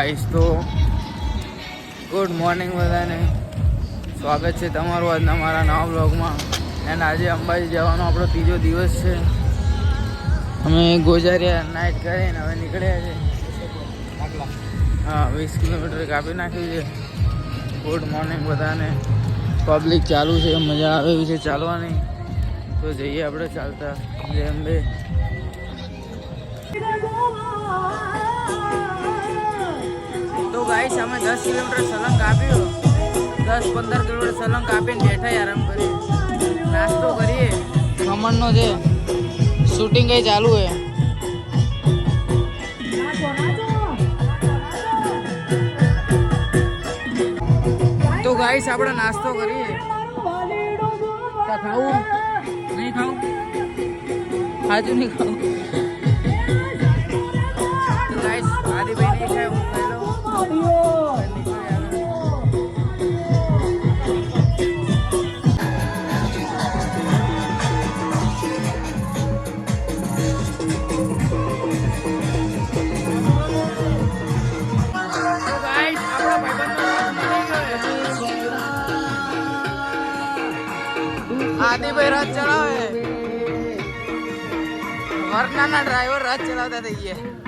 Guys તો good morning બધાને. સ્વાગત છે તમારું આજના મારા નવા બ્લોગમાં એન્ડ આજે અંબાજી જવાનો આપણો ત્રીજો દિવસ છે. અમે ગોજારિયા નાઇટ કરીને હવે નીકળ્યા છે. હા, વીસ કિલોમીટર કાપી નાખ્યું છે. ગુડ મોર્નિંગ બધાને. પબ્લિક ચાલુ છે, મજા આવે એવી છે ચાલવાની. તો જઈએ આપણે ચાલતા. જય અંબે. તો ગાઈસ અમે દસ કિલોમીટર સલંગ કાપ્યો. દસ પંદર કિલોમીટર સલંગ કાપીને બેઠા આરામ કરીએ નાસ્તો કરીએ. ખમણનો છે શૂટિંગ કંઈ ચાલુ છે? તો ગાઈસ આપણે નાસ્તો કરીએ. ખાવું? નહીં ખાવું? હાજુ નહીં ખાવું આદિભાઈ રથ ચલાવે વરનાના ડ્રાઈવર રાત ચલાવતા થઈ ગયા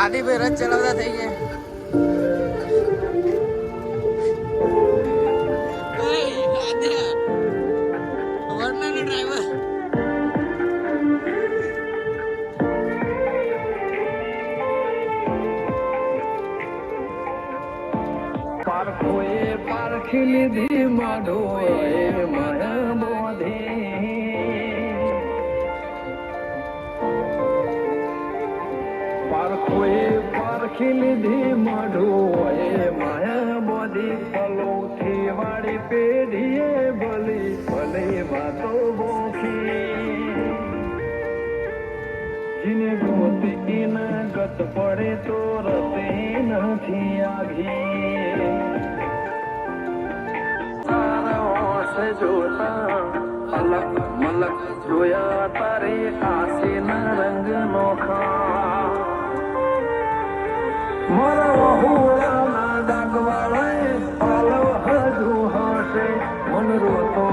આદિભાઈ રથ ચલાવતા થઈ ગયા. પારખોએ પારખી લીધી માધોએ મન બોધે પારખી લીધી માધોએ માયા બોધી પલોથી વાળી પેઢીએ ભલી ભલી વાતો બોખી. જીને ગોતી ઇન ગત પડે તો રતે નથી આઘી સારા જોતા અલગ મલક જોયા તારે આસીના રંગ નોખા મન રોતો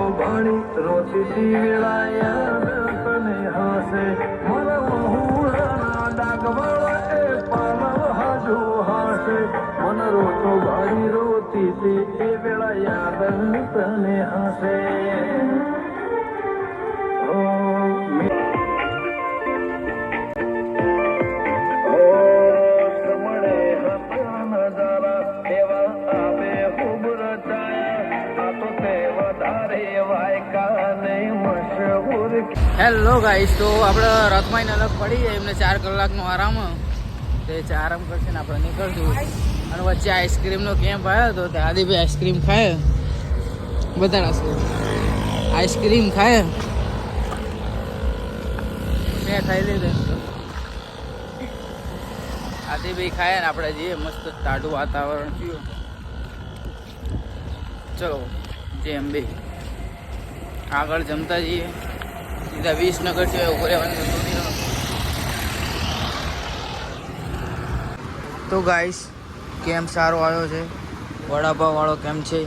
વેળાયા હશે મારા વહુડાના ડાકવાળાએ પાલવ હજુ હશે મન રોતો ભણી રોતી એ વેળા યાદ તને હશે હેલો ગાઈસ તો આપણે રથમાં અલગ પડી જાય એમને ચાર કલાકનો આરામ. તે આરામ કરશે ને આપણે નીકળશું. અને વચ્ચે આઈસ્ક્રીમનો કેમ્પ આવ્યો હતો તે આદિભાઈ આઈસ્ક્રીમ ખાય. બતાડાશે આઈસ્ક્રીમ ખાય. મેં ખાઈ લીધું આદિભાઈ ખાય ને આપણે જઈએ. મસ્ત ટાઢું વાતાવરણ થયું. ચલો જે બી આગળ જમતા જઈએ. સીધા વિસનગર સિવાય ઉપર. તો ગાઈસ કેમ સારો આવ્યો છે? વડાપાવ વાળો કેમ છે?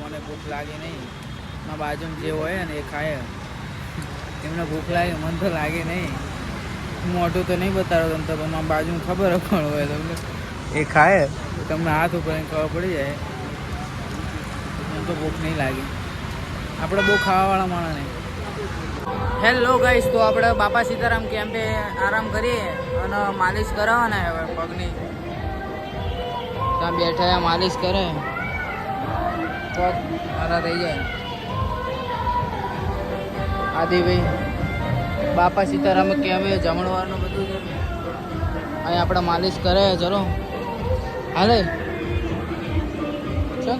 મને ભૂખ લાગે નહીં. મારા બાજુમાં જે હોય ને એ ખાય. એમને ભૂખ લાગે મને તો લાગે નહીં. મોટું તો નહીં બતાડો તમને તો મારા બાજુમાં ખબર પણ હોય તમને. એ ખાય? તમને હાથ ઉપર ખબર પડી જાય. મને તો ભૂખ નહીં લાગે. આપણે બહુ ખાવાવાળા માણસ નહીં હેલો ગાઈસ તો આપણે બાપા સીતારામ કેમ્પે આરામ કરીએ અને માલિશ કરાવવાના હવે પગની. ત્યાં બેઠા માલિશ કરે. પગ મારા થઈ જાય. આદિભાઈ બાપા સીતારામ કેમ્પે જમણવારનું બધું છે. અહીં આપણે માલિશ કરે, ચલો. હાલે. ચલ.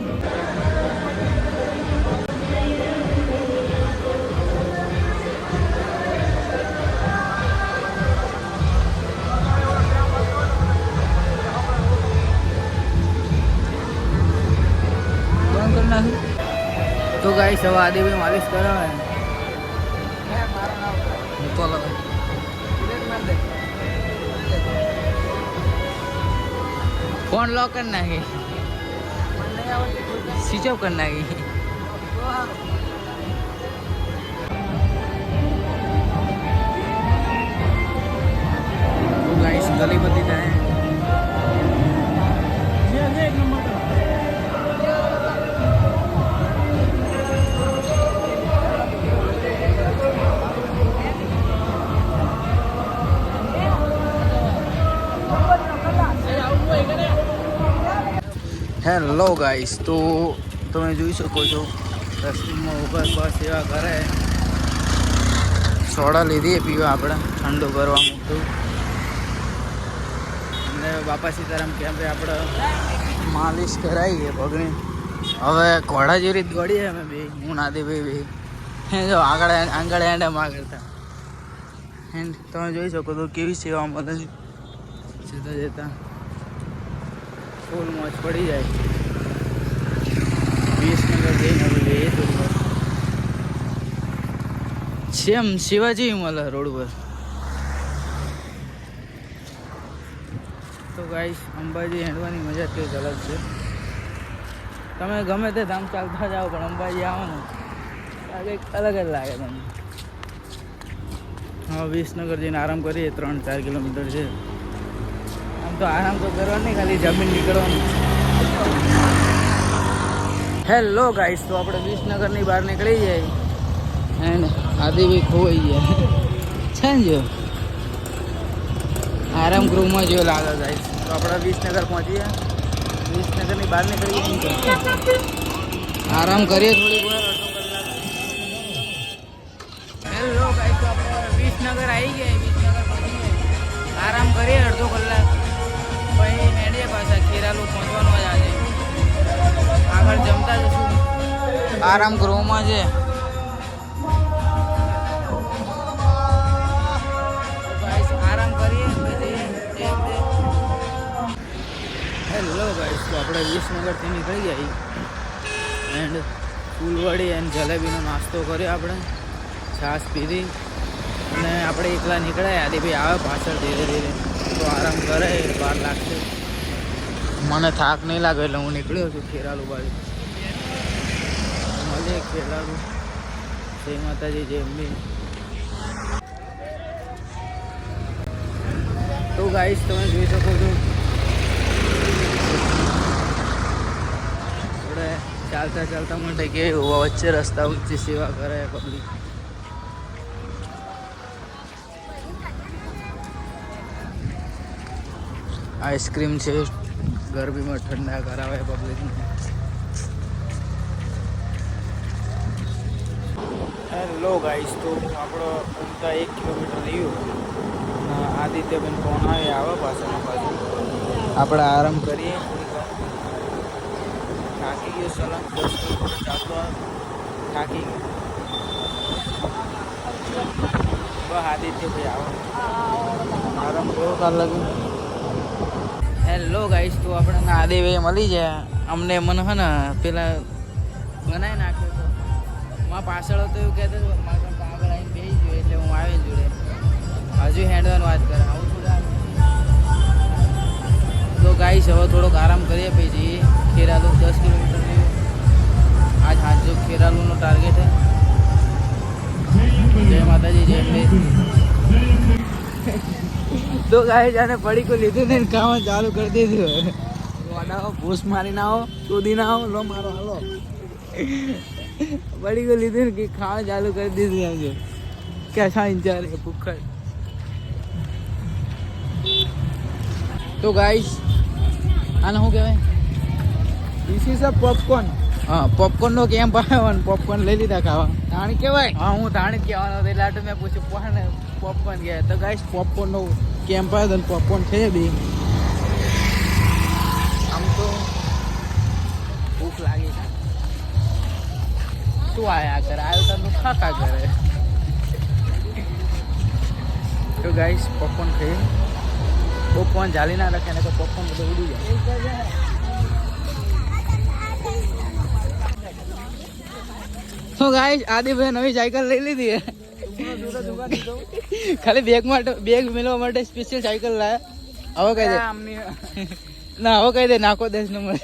ગાઈસ હવે આદિભાઈ માલિશ કરાવે હું તો અલગ ફોન લોક કરી નાખી સ્વિચ ઓફ કરી નાખી ગાઈસ ગલી બધી જાય હેલો ગાઈસ તો તમે જોઈ શકો છો રસ્તીમાં ઉપર બસ સેવા કરે. સોડા લીધી પીવા આપણે, ઠંડુ કરવા મૂકતું અને બાપા સીતારામ કેમ્પે આપણે માલિશ કરાવીએ પગની હવે ઘોડા જેવી રીત દોડીએ અમે બે, હું નાદી ભાઈ બે જો આગળ આંગળમાં કરતા. એન્ડ તમે જોઈ શકો તો કેવી સેવા મળે છે જતા જતા. ફૂલ મોજ પડી જાય. વિસનગર જઈને હવે એ સેમ શિવાજી મળે રોડ પર. તો ગાઈશ અંબાજી હેડવાની મજા કંઈક અલગ છે. તમે ગમે તે ધામ ચાલતા જાઓ, પણ અંબાજી આવો ને કંઈક અલગ જ લાગે તમને. હા, વિસનગર જઈને આરામ કરીએ, ત્રણ ચાર કિલોમીટર છે. તો આરામ તો કરવાની ખાલી જમીન નીકળવાની. હેલો ગાઈસ તો આપણે વિસનગરની બહાર નીકળી જાય એન્ડ આદિભાઈ ખોવાઈ ગયા. છે ને જો. આરામ ગૃહમાં જેવો લાગે ગાઈસ તો આપણે વિસનગર પહોંચીએ. વિસનગરની બહાર નીકળીએ આરામ કરીએ થોડી વાર હેલો ગાઈસ તો આપણે વિસનગર આવી ગયા, વિસનગર આરામ કરીએ અડધો કલાક. પછી પાછા ખેરાલુ પહોંચવાનું જ આજે. આગળ જમતા જશું. આરામ ગૃહમાં છે. હેલો ગાઈસ તો આપણે વિસનગરથી નીકળી ગયા. એન્ડ ફૂલવડી એન્ડ જલેબીનો નાસ્તો કર્યો આપણે. છાશ પીધી. અને આપણે એકલા નીકળ્યા. આદિભાઈ આવે પાછળ ધીરે ધીરે. તો આરામ કરે, વાર લાગશે. મને થાક નહીં લાગે એટલે હું નીકળ્યો છું ખેરાલુ બાજુ. મળીએ ખેરાલુ. જય માતાજી, જય અંબી તો ગાઈશ તમે જોઈ શકો છો. આપણે ચાલતા ચાલતા માટે કે વચ્ચે રસ્તા વચ્ચે સેવા કરે પબ્લિક આઈસ્ક્રીમ છે ગરમીમાં ઠંડા કરાવે પબ્લિકને હેલો ગાઈસ તો આપણો ઉમતા એક કિલોમીટર રહ્યું. આદિત્યબેન ફોન આવે આવે પાછળના બાજુ. આપણે આરામ કરીએ. થાકી ગયો સલંગ દસ કિલોમીટર ચાલતો થાકી ગયો. બસ આદિત્યભાઈ આવો. આરામ કરો. કાલ લગી હેલો ગાઈસ તો આપણે આદેભાઈ મળી જાય અમને મને હે ને પેલા બનાવી નાખ્યો તો. માં પાછળ હતો એવું કહેતો હતો, મારા આગળ આવીને બેસી ગયો એટલે હું આવી જોડે. હજુ હેન્ડવાની વાત કરે, આવું થોડું? તો ગાઈસ હવે થોડોક આરામ કરીએ પછી. ખેરાલુ દસ કિલોમીટર આજ હાજો ખેરાલુનો ટાર્ગેટ છે જય માતાજી, જય અંબે. તો ગાય જાને પડી કો લીધું ને ખાવાનું ચાલુ કરી દીધું વાડાઓ ભૂસ મારી ના આવો કૂદી ના આવો લો મારો હાલો. પડી કો લીધું ને કે ખાવા ચાલુ કરી દીધું એમ છે. કેસા ઇન્ચાર એ ભૂખડ. તો ગાઈસ આને શું કહેવાય? ધીસ ઇઝ અ પોપકોર્ન હા પોપકોર્ન નો કેમ પાડ્યો ને પોપકોર્ન લઈ લીધા ખાવા. તાણ કહેવાય? હા હું તાણી જ કહેવાનો એટલે મેં પૂછ્યું પણ પોપકોર્ન ગયા. તો ગાઈસ પોપકોર્ન નો કેમ્પ આવ્યો તો પોપકોર્ન છે બે. આમ તો ભૂખ લાગી. તું આયા કરે આવ્યો તો ખા ખા કરે. તો ગાઈસ પોપકોર્ન ખાઈએ પોપકોર્ન જાલી ના રાખે ને તો પોપકોર્ન બધું ઉડી જાય. તો ગાઈસ આદિભાઈ નવી સાયકલ લઈ લીધી ખાલી બેગ માટે બેગ મેળવવા માટે સ્પેશિયલ સાયકલ લાયા. હવે કહી દે. ના હવે કહી દે નાખો દસ નંબર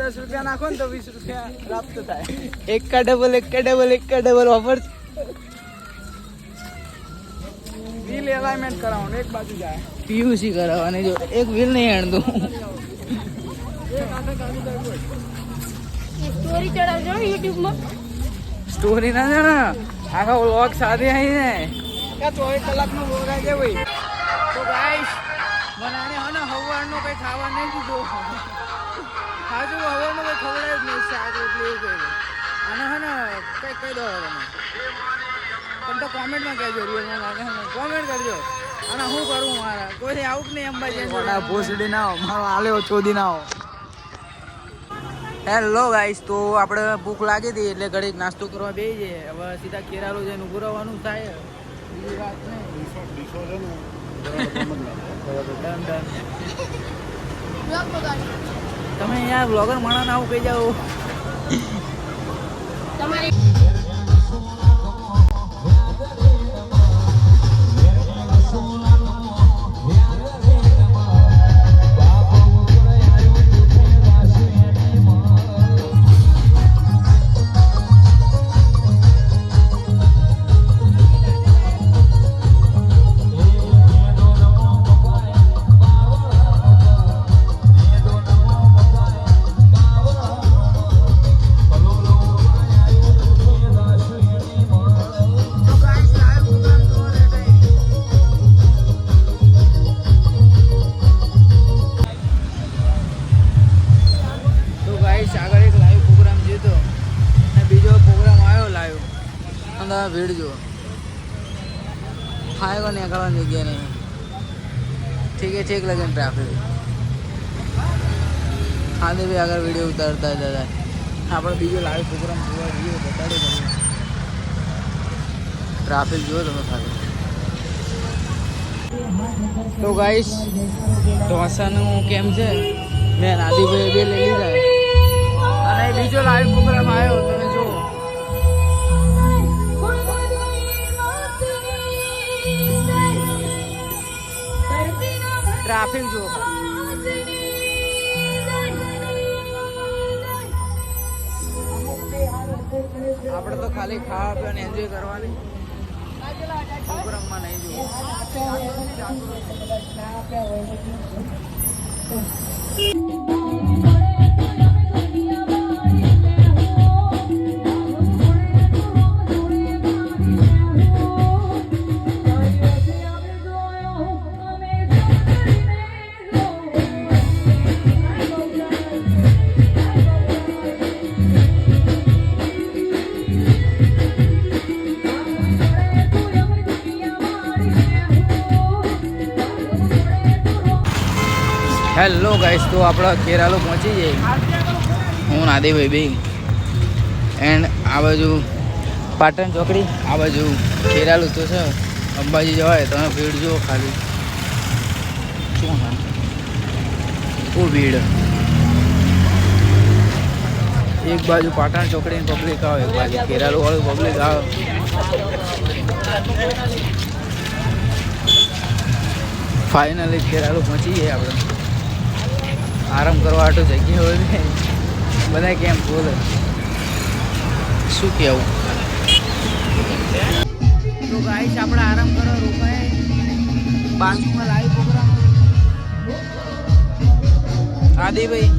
દસ રૂપિયા નાખો ને તો વીસ રૂપિયા પ્રાપ્ત થાય. એક કા ડબલ એક કા ડબલ એક કા ડબલ ઓફર વ્હીલ એલાઇનમેન્ટ કરાવવાનું એક બાજુ જાય. પીયુસી કરાવવાની જો એક વ્હીલ નહીં આણતું સ્ટોરી ચડાવજો યુટ્યુબમાં સ્ટોરી ના ને આખા વ્લોગ સાથે આવી ને ચોવીસ કલાકનો બોગા છે ભાઈ. તો ગાઈશ મને હે ને હવારનું કઈ ખાવા નહીં દીધું. ખાજુ હવારનું કઈ ખબર જ નહીં શાક રોટલી એવું કઈ અને હે ને કઈ કહી દો તમે તમે તો કોમેન્ટમાં કહેજો કોમેન્ટ કરજો. અને હું કરું મારા. કોઈ આવું નહીં અંબાજી ભોસડી ના આવો મારો આલ્યો ચોદી ના આવો હેલો ગાઈસ તો આપણે ભૂખ લાગી હતી એટલે ઘડીક નાસ્તો કરવા બે છે હવે સીધા કેરારો જઈને ઉભું રહેવાનું થાય. બીજી વાત નહીં. તમે અહીંયા બ્લોગર માણસ આવું કહી જાઓ. તમારી ફાયગો નીકળવાની જગ્યા નહીં. ઠીક ઠીક લગન ટ્રાફિક ખાલી બી આગળ વીડિયો ઉતારતા દાદા આપણે બીજો લાઈવ પ્રોગ્રામ જોવા જઈએ બતાડો તમે ટ્રાફિક જુઓ તમે ખાલી. તો ગાઈસ ઢોસાનું કેમ છે? મેં રાધીભાઈ બે લઈ લીધા. અને બીજો લાઈવ પ્રોગ્રામ આવ્યો તમે જુઓ. આપણે તો ખાલી ખાવા પીવા એન્જોય કરવાની. પ્રોગ્રામમાં નહીં જોવું હેલો ગાઈસ તો આપણે ખેરાલો પહોંચી જઈએ. હું નાદેભાઈ બે એન્ડ આ બાજુ પાટણ ચોકડી, આ બાજુ કેરાલું તો છે. અંબાજી જવાય, તમે ભીડ જુઓ ખાલી. શું ઓ ભીડ? એક બાજુ પાટણ ચોકડીની પબ્લિક આવે, એક બાજુ કેરાલુ વાળું પબ્લિક આવે. ફાઇનલી કેરાલુ પહોંચી જાય આપણે. આરામ કરવા આટો જગ્યા હોય ને બધા કેમ બોલે? શું કેવું તો ગાઈશ આપણે આરામ કરવા રોકાય. બાંધમાં લાઈવ પ્રોગ્રામ આદિભાઈ